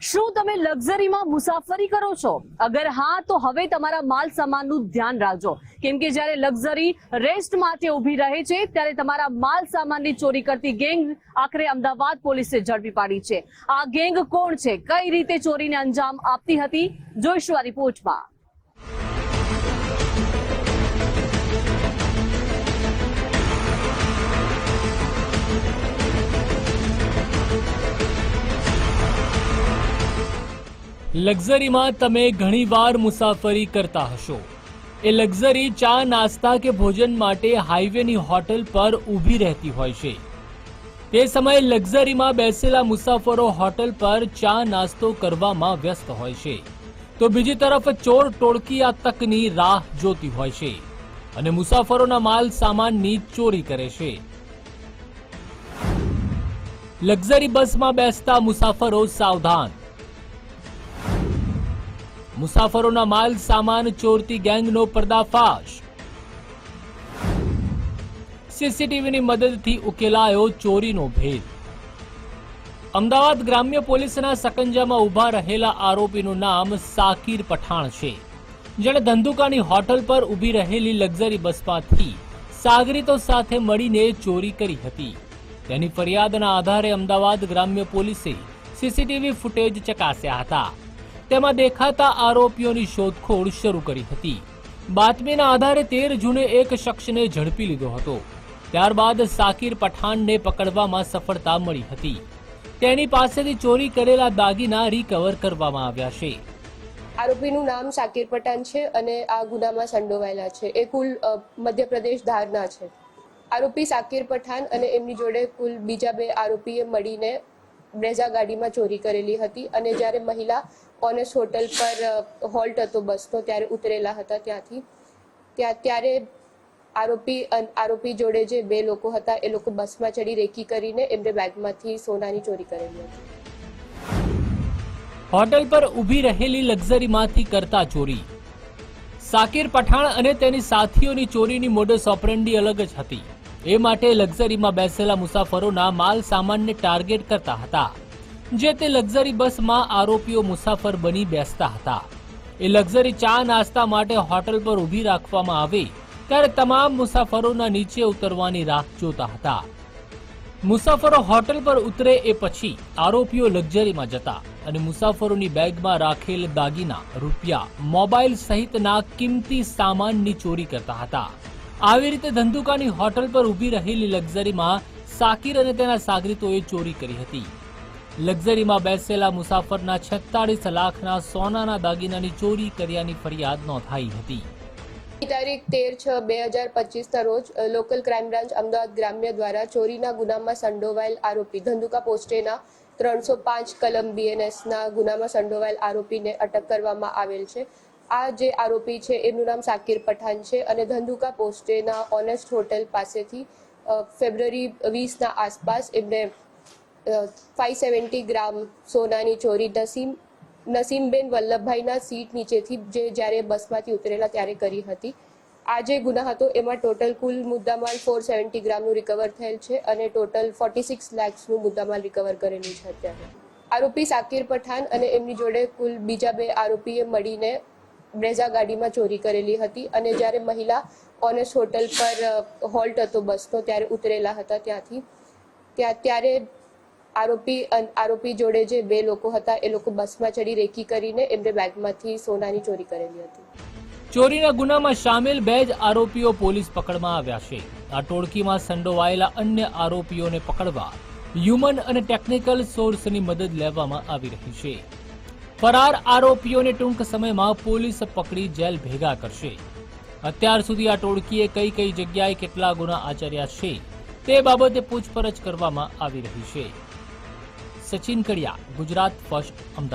શું તમે લક્ઝરીમાં મુસાફરી કરો છો? અગર હા, તો હવે તમારા માલ સામાનનું ધ્યાન રાખજો. કેમ કે જ્યારે લક્ઝરી રેસ્ટ માટે ઊભી રહે છે, ત્યારે તમારા માલ સામાનની ચોરી કરતી ગેંગ આખરે અમદાવાદ પોલીસે ઝડપી પાડી છે. આ ગેંગ કોણ છે? કઈ રીતે ચોરીને અંજામ આપતી હતી? જોઈશું આ રિપોર્ટમાં. લક્ઝરીમાં તમે ઘણીવાર મુસાફરી કરતા હશો. એ લક્ઝરી ચા નાસ્તા કે ભોજન માટે હાઈવેની હોટલ પર ઊભી રહેતી હોય છે. તે સમયે લક્ઝરીમાં બેસેલા મુસાફરો હોટલ પર ચા નાસ્તો કરવામાં વ્યસ્ત હોય છે. તો બીજી તરફ ચોર ટોળકી આ તકની રાહ જોતી હોય છે અને મુસાફરોના માલ સામાનની ચોરી કરે છે. લક્ઝરી બસમાં બેસતા મુસાફરો સાવધાન મુસાફરોના માલ સામાન ચોરતી ગેંગનો પર્દાફાશ. સીસીટીવીની મદદથી ઉકેલાયો ચોરીનો ભેદ. અમદાવાદ ગ્રામ્ય પોલીસના સકંજામાં ઊભા રહેલા આરોપીનું નામ સાકીર પઠાણ છે. જેણે ધંધુકાની હોટલ પર ઊભી રહેલી લક્ઝરી બસમાંથી સાગરીતો સાથે મળીને ચોરી કરી હતી. તેની ફરિયાદના આધારે અમદાવાદ ગ્રામ્ય પોલીસે સીસીટીવી ફૂટેજ ચકાસ્યા હતા. તેમાં દેખાતા આરોપીઓની શોધખોળ શરૂ કરી હતી. બાતમીના આધારે તેર જૂને એક શખ્સને ઝડપી લીધો હતો. ત્યારબાદ સાકીર પઠાણને પકડવામાં સફળતા મળી હતી. તેની પાસેથી ચોરી કરેલા દાગીના રિકવર કરવામાં આવ્યા છે. આરોપીનું નામ સાકીર પઠાણ છે અને આ ગુનામાં સંડોવાયેલા છે. એ કુલ મધ્યપ્રદેશ ધારના છે. આરોપી સાકીર પઠાણ અને એમની જોડે કુલ બીજા બે આરોપીએ મળીને બ્રેઝા ગાડીમાં ચોરી કરેલી હતી અને જ્યારે મહિલા ઓનેસ્ટ હોટલ પર હોલ્ટ હતો બસનો, ત્યારે ઉતરેલા હતા ત્યાંથી. ત્યાં, ત્યારે આરોપી આરોપી જોડે જે બે લોકો હતા, એ લોકો બસમાં ચડી રેકી કરીને એમને બેગમાંથી સોનાની ચોરી કરેલી હતી. હોટલ પર ઊભી રહેલી લક્ઝરીમાંથી કરતા ચોરી. સાકીર પઠાણ અને તેની સાથીઓની ચોરીની મોડસ ઓપરેન્ડી અલગ જ હતી. એ માટે લક્ઝરીમાં બેસેલા મુસાફરોના માલ સામાનને ટાર્ગેટ કરતા હતા, જે તે લક્ઝરી બસમાં આરોપીઓ મુસાફર બની બેસતા હતા. એ લક્ઝરી ચા નાસ્તા માટે હોટલ પર ઊભી રાખવામાં આવે, ત્યારે તમામ મુસાફરોના નીચે ઉતરવાની રાહ જોતા હતા. મુસાફરો હોટલ પર ઉતરે એ પછી આરોપીઓ લક્ઝરીમાં જતા અને મુસાફરોની બેગમાં રાખેલ દાગીના, રૂપિયા, મોબાઈલ સહિતના કિંમતી સામાનની ચોરી કરતા હતા. આવી રીતે ધંધુકાની હોટલ પર ઊભી રહેલી લક્ઝરીમાં સાકીર અને તેના સાગરીતોએ ચોરી કરી હતી. લક્ઝરીમાં બેસેલા મુસાફરના છેતાળીસ લાખના સોનાના દાગીનાની ચોરી કર્યાની ફરિયાદ નોંધાઈ હતી. તારીખ તેર છ બે હજાર પચીસના રોજ લોકલ ક્રાઇમ બ્રાન્ચ અમદાવાદ ગ્રામ્ય દ્વારા ચોરીના ગુનામાં સંડોવાયેલ આરોપી ધંધુકા પોસ્ટેના ત્રણસો પાંચ કલમ બીએનએસના ગુનામાં સંડોવાયેલ આરોપીને અટક કરવામાં આવેલ છે. આ જે આરોપી છે, એમનું નામ સાકિર પઠાણ છે અને ધંધુકા પોસ્ટેના ઓનેસ્ટ હોટેલ પાસેથી ફેબ્રુઆરી વીસના આસપાસ એમને ફાઇવ સેવન્ટી ગ્રામ સોનાની ચોરી નસીમ, નસીમબેન વલ્લભભાઈના સીટ નીચેથી જે જ્યારે બસમાંથી ઉતરેલા ત્યારે કરી હતી. આ જે ગુના હતો, એમાં ટોટલ કુલ મુદ્દામાલ ફોર સેવન્ટી ગ્રામનું રિકવર થયેલ છે અને ટોટલ ફોર્ટી સિક્સ લેક્સનું મુદ્દામાલ રિકવર કરેલું છે અત્યારે. આરોપી સાકિર પઠાણ અને એમની જોડે કુલ બીજા બે આરોપીએ મળીને બ્રેઝા ગાડીમાં ચોરી કરેલી હતી અને જ્યારે મહિલા ઓનેસ્ટ હોટલ પર હોલ્ટ હતો બસનો, ત્યારે ઉતરેલા હતા ત્યાંથી. ત્યાં, ત્યારે આરોપી આરોપી જોડે જે બે લોકો હતા, એ લોકો બસમાં ચડી રેકી કરીને એમને બેગમાંથી સોનાની ચોરી કરેલી હતી. ચોરીના ગુનામાં સામેલ બે જ આરોપીઓ પોલીસ પકડમાં આવ્યા છે. આ ટોળકીમાં સંડોવાયેલા અન્ય આરોપીઓને પકડવા હ્યુમન અને ટેકનિકલ સોર્સની મદદ લેવામાં આવી રહી છે. ફરાર આરોપીઓને ટૂંક સમયમાં પોલીસ પકડી જેલ ભેગા કરશે. અત્યાર સુધી આ ટોળકીએ કઈ કઈ જગ્યાએ કેટલા ગુના આચર્યા છે, તે બાબતે પૂછપરછ કરવામાં આવી રહી છે. સચિન કડિયા, ગુજરાત ફર્સ્ટ, અમદાવાદ.